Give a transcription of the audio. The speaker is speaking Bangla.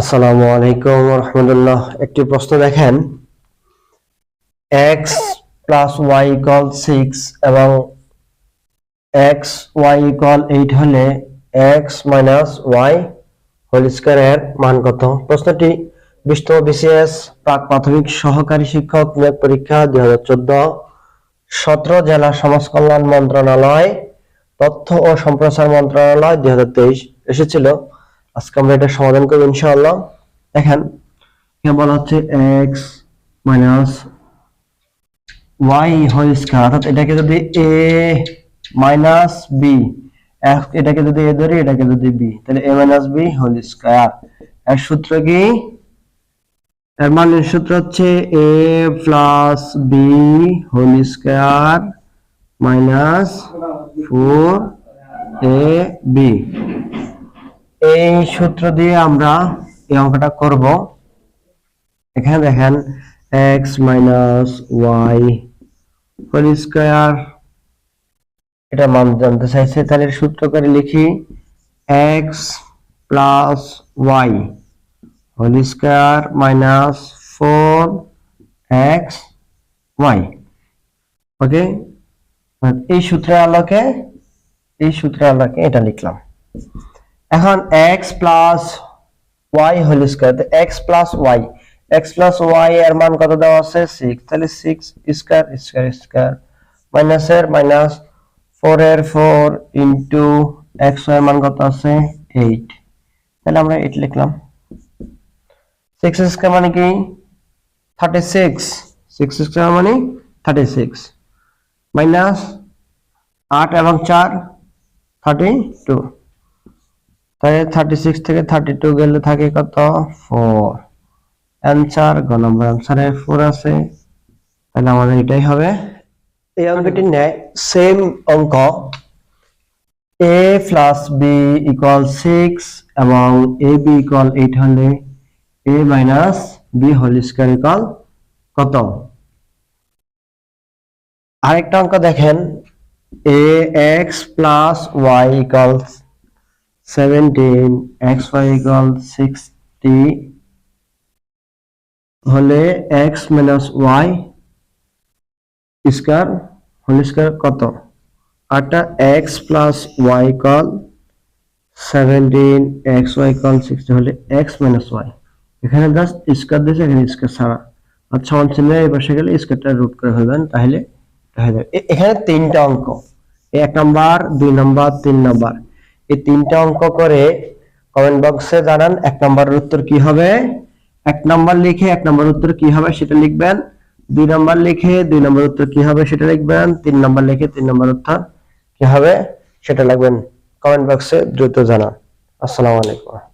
আসসালামু আলাইকুম রহমতুল্লাহ। একটি প্রশ্ন দেখেন। X plus Y equal six এবং এক্স ওয়াই ইকল এইট হলে এক্স মাইনাস ওয়াই হোল স্কোয়ারের মান কত? প্রশ্নটি বিশতম বিসিএস প্রাক প্রাথমিক সহকারী শিক্ষক নিয়োগ পরীক্ষা দুই হাজার চোদ্দ, সতেরো জেলা সমাজ কল্যাণ মন্ত্রণালয়, তথ্য ও সম্প্রচার মন্ত্রণালয় দুই হাজার তেইশ এসেছিল। আজকে আমরা এটা সমাধান করব ইনশাআল্লাহ। দেখেন, এখানে বলা হচ্ছে X minus Y whole square অর্থাৎ এটাকে যদি এ মাইনাস বি এটাকে যদি এ ধরি, এটাকে যদি বি তাহলে A minus B whole square এর সূত্র কি? এর মানের সূত্র হচ্ছে A plus B whole square minus four A B এই সূত্র দিয়ে আমরা এই অঙ্কটা করব। এখানে দেখেন X minus Y whole square এটা মান জানতে চাইছে, তাহলে সূত্র করে লিখি X plus Y whole square minus four X Y okay এই সূত্রের আলোকে, এই সূত্রের আলোকে এটা লিখলাম। এখন x plus Y whole square x plus Y x plus Y এর মান কত দেওয়া আছে? 6 তাহলে 6 স্কয়ার স্কয়ার স্কয়ার মাইনাস এর মাইনাস 4 এর 4 ইনটু x এর মান কত আছে? 8 তাহলে আমরা 8 লিখলাম। 6 স্কয়ার মানে কি? 36 6 স্কয়ার মানে 36 মাইনাস 8 এবং 4 32 তাহলে থার্টি সিক্স থেকে থার্টি টু গেলে থাকে কত? ফোর অ্যান্সার গ নম্বর অ্যান্সারে ফোর আছে। তাহলে আমাদের এটাই হবে। এই অঙ্কটি নেয় সেম অঙ্ক। A plus B equal six এবং এ বি ইকুয়াল এইট হলে A minus B whole square equal কত? আরেকটা অঙ্ক দেখেন। A X plus Y equals 17 xy equal 60 হলে x minus y square whole square কত? আরটা x plus y equal 17 xy equal 60 হলে x minus y এখানে জাস্ট স্কয়ার দিয়েছে, এখানে স্কয়ার ছাড়া। আচ্ছা সমান চিহ্ন এই পাশে গেলে স্কয়ারটা রুট করে ফেলবেন, তাহলে হয়ে যাবে। এ- এখানে তিনটা অঙ্ক। এক নাম্বার, দুই নাম্বার, তিন নাম্বার। এই তিনটা অঙ্ক করে কমেন্ট বক্সে জানান এক নম্বরের উত্তর কি হবে? এক নম্বর লিখে, এক নম্বর উত্তর কি হবে সেটা লিখবেন। দুই নম্বর লিখে, দুই নম্বর উত্তর কি হবে সেটা লিখবেন। তিন নম্বর লিখে, তিন নম্বর উত্তর কি হবে সেটা লিখবেন। কমেন্ট বক্সে দ্রুত জানান। আসসালামু আলাইকুম।